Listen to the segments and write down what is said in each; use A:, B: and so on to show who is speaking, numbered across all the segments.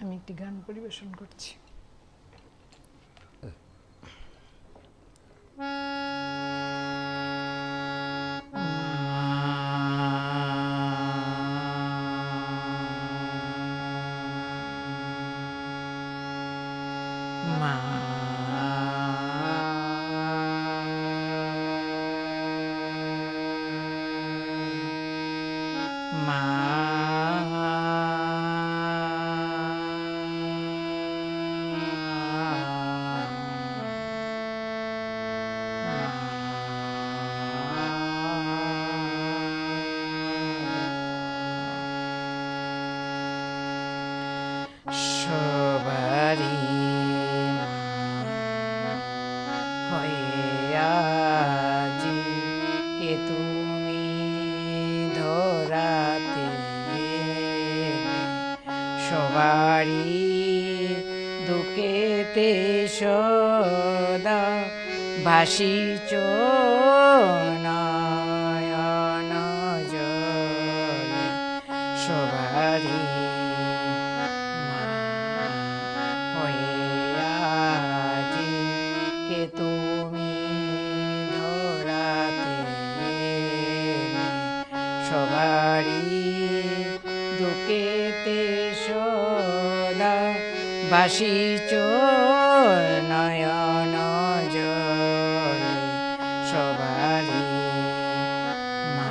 A: আমি একটি গান পরিবেশন করছি।
B: মা। কে তুমি সবারই দুঃখেতে সদা ভাসি নয়ন দুঃখেতে সদা বাসিচ নয়ন জলে সবারই মা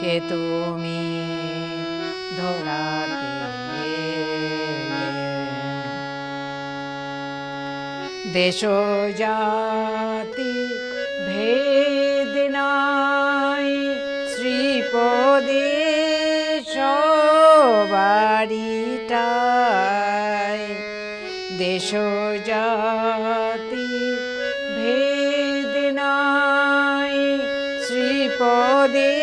B: কে তুমি দেশ জাতি জাতি ভেদ নাই, শ্রীপদে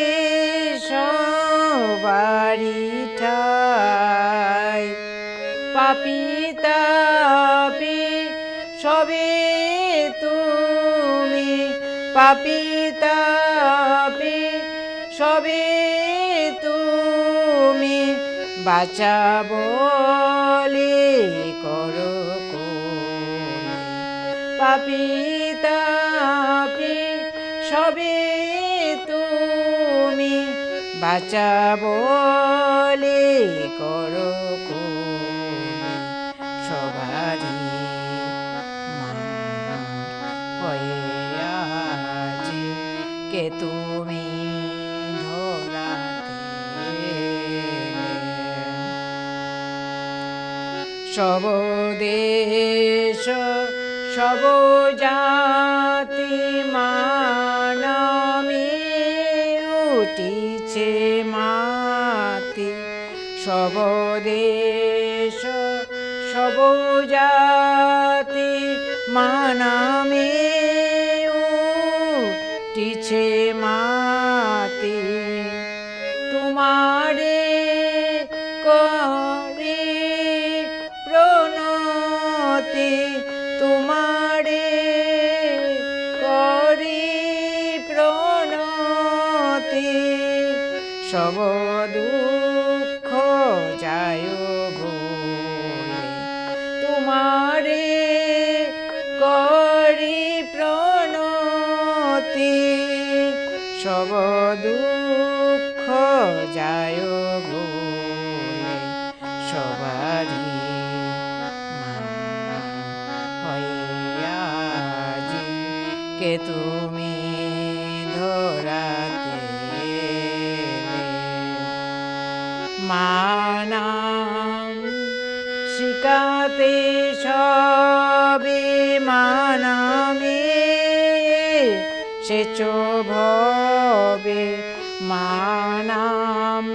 B: সবারিটাই পাপি তাপি সবে তুমি, পাপি তাপি সবে তুমি বাঁচা বলে করো। পাপি তাপি সবে তুমি। বাঁচা বলে করো কে তুমি সব দেশ সব জাতি মানমে উঠিছে মাতি। সব দেশ সব উঠিছে মাতি সব দুঃখ যায় ভুলে সবারই আজি। কে তুমি ধরাতে মানাম শিকাতে সবে মানামে। সেচ ভবে মানাম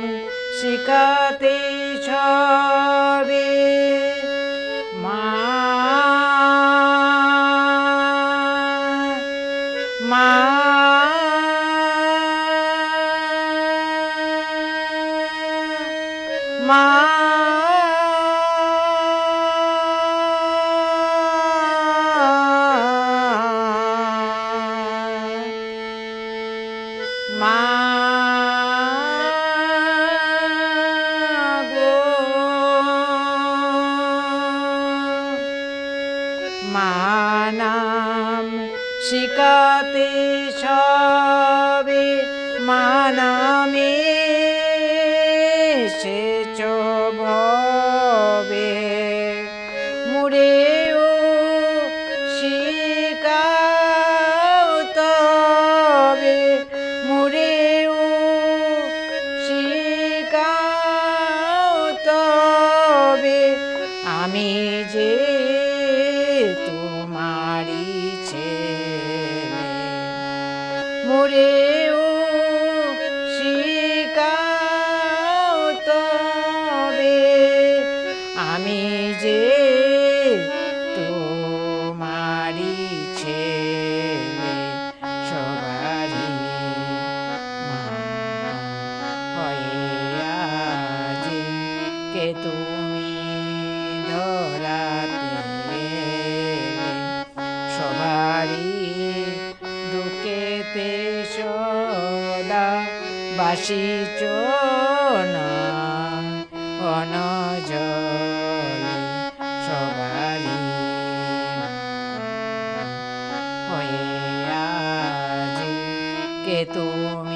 B: শিকাতে সবে মা। মা। মানাম শিকাতে সবে মানামে সে ভবে। মুড়ে তুমি ধরাতে। সবারই দুঃখেতে সদা বাসিচ না অনজলে সবারই হয়ে আজি কে তুমি